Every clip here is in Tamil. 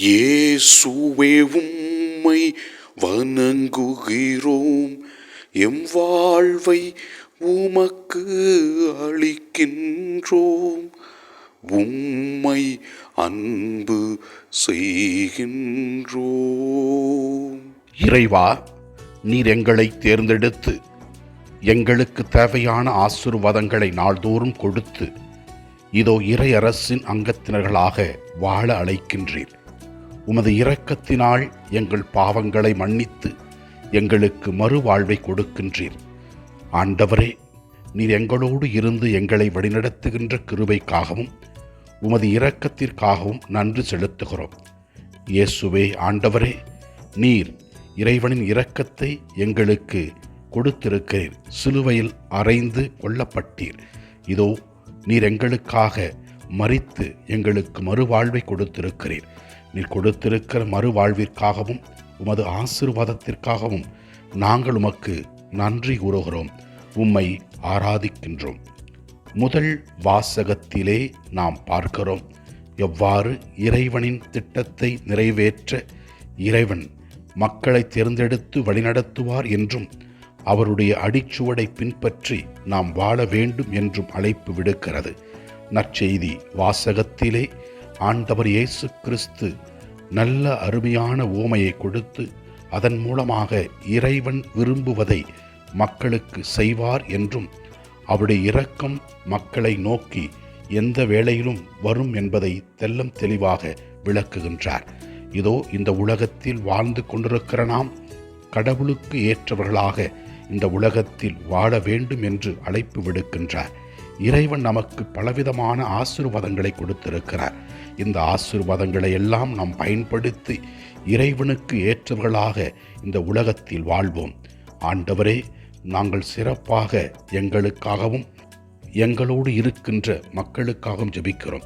இயேசுவே உம்மை வணங்குகிறோம். எம் வாழ்வை உமக்கு அளிக்கின்றோம். உம்மை அன்பு செய்கின்றோம். இறைவா நீர் எங்களை தேர்ந்தெடுத்து எங்களுக்கு தேவையான ஆசீர்வாதங்களை நாள்தோறும் கொடுத்து இதோ இறை அரசின் அங்கத்தினர்களாக வாழ அழைக்கின்றீர். உமது இரக்கத்தினால் எங்கள் பாவங்களை மன்னித்து எங்களுக்கு மறுவாழ்வை கொடுக்கின்றீர். ஆண்டவரே நீர் எங்களோடு இருந்து எங்களை வழிநடத்துகின்ற கிருபைக்காகவும் உமது இரக்கத்திற்காகவும் நன்றி செலுத்துகிறோம். இயேசுவே ஆண்டவரே நீர் இறைவனின் இரக்கத்தை எங்களுக்கு கொடுத்திருக்கிறீர். சிலுவையில் அறைந்து கொல்லப்பட்டீர். இதோ நீர் எங்களுக்காக மறித்து எங்களுக்கு மறுவாழ்வை கொடுத்திருக்கிறீர். நீர் கொடுத்திருக்கிற மறுவாழ்விற்காகவும் உமது ஆசிர்வாதத்திற்காகவும் நாங்கள் உமக்கு நன்றி கூறுகிறோம். உம்மை ஆராதிக்கின்றோம். முதல் வாசகத்திலே நாம் பார்க்கிறோம். எவ்வாறு இறைவனின் திட்டத்தை நிறைவேற்ற இறைவன் மக்களை தேர்ந்தெடுத்து வழிநடத்துவார் என்றும் அவருடைய அடிச்சுவடை பின்பற்றி நாம் வாழ வேண்டும் என்றும் அழைப்பு விடுக்கிறது. நற்செய்தி வாசகத்திலே ஆண்டவர் இயேசு கிறிஸ்து நல்ல அருமையான ஓமையை கொடுத்து அதன் மூலமாக இறைவன் விரும்புவதை மக்களுக்கு செய்வார் என்றும் அவருடைய இரக்கம் மக்களை நோக்கி எந்த வேளையிலும் வரும் என்பதை தெல்லம் தெளிவாக விளக்குகின்றார். இதோ இந்த உலகத்தில் வாழ்ந்து கொண்டிருக்கிற நாம் கடவுளுக்கு ஏற்றவர்களாக இந்த உலகத்தில் வாழ வேண்டும் என்று அழைப்பு விடுக்கின்றார். இறைவன் நமக்கு பலவிதமான ஆசிர்வாதங்களை கொடுத்திருக்கிறார். இந்த ஆசீர்வாதங்களை எல்லாம் நாம் பயன்படுத்தி இறைவனுக்கு ஏற்றவர்களாக இந்த உலகத்தில் வாழ்வோம். ஆண்டவரே நாங்கள் சிறப்பாக எங்களுக்காகவும் எங்களோடு இருக்கின்ற மக்களுக்காகவும் ஜெபிக்கிறோம்.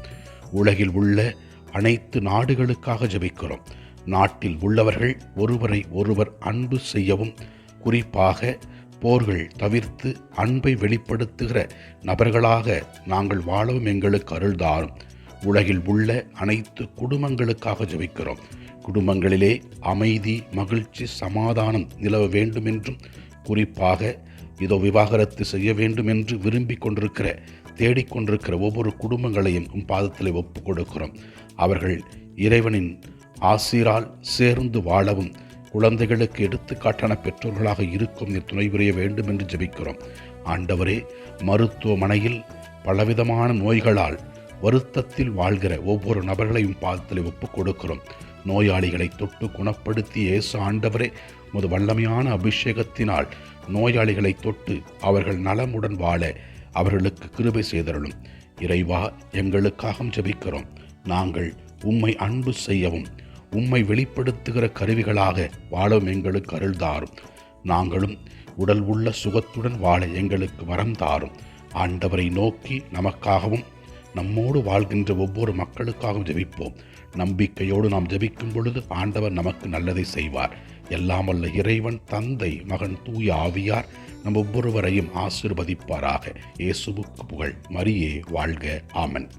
உலகில் உள்ள அனைத்து நாடுகளுக்காக ஜெபிக்கிறோம். நாட்டில் உள்ளவர்கள் ஒருவரை ஒருவர் அன்பு செய்யவும் குறிப்பாக போர்கள் தவிர்த்து அன்பை வெளிப்படுத்துகிற நபர்களாக நாங்கள் வாழவும் எங்களுக்கு அருள்தாரும். உலகில் உள்ள அனைத்து குடும்பங்களுக்காக ஜெபிக்கிறோம். குடும்பங்களிலே அமைதி மகிழ்ச்சி சமாதானம் நிலவ வேண்டும் என்றும் குறிப்பாக இதோ விவாகரத்து செய்ய வேண்டும் என்று விரும்பி கொண்டிருக்கிற தேடிக்கொண்டிருக்கிற ஒவ்வொரு குடும்பங்களையும் உம் பாதத்தில் ஒப்புக் கொடுக்கிறோம். அவர்கள் இறைவனின் ஆசிரால் சேர்ந்து வாழவும் குழந்தைகளுக்கு எடுத்துக்காட்டான பெற்றோர்களாக இருக்கும் நீர் துணை புரிய வேண்டும் என்று ஜெபிக்கிறோம். ஆண்டவரே மருத்துவமனையில் பலவிதமான நோய்களால் வருத்தத்தில் வாழ்கிற ஒவ்வொரு நபர்களையும் பாதத்தில் ஒப்புக் கொடுக்கிறோம். நோயாளிகளை தொட்டு குணப்படுத்தி இயேசு ஆண்டவரே முது வல்லமையான அபிஷேகத்தினால் நோயாளிகளை தொட்டு அவர்கள் நலமுடன் வாழ அவர்களுக்கு கிருபை செய்தருளும். இறைவா எங்களுக்காகவும் ஜெபிக்கிறோம். நாங்கள் உம்மை அன்பு செய்யவும் உம்மை வெளிப்படுத்துகிற கருவிகளாக வாழும் எங்களுக்கு அருள் தாரும். நாங்களும் உடல் உள்ள சுகத்துடன் வாழ எங்களுக்கு வரம் தாரும். ஆண்டவரை நோக்கி நமக்காகவும் நம்மோடு வாழ்கின்ற ஒவ்வொரு மக்களுக்காகவும் ஜெபிப்போம். நம்பிக்கையோடு நாம் ஜெபிக்கும் பொழுது ஆண்டவர் நமக்கு நல்லதை செய்வார். எல்லாம் வல்ல இறைவன் தந்தை மகன் தூய ஆவியார் நம் ஒவ்வொருவரையும் ஆசிர்வதிப்பாராக. இயேசுவுக்கு புகழ். மரியே வாழ்க. ஆமன்.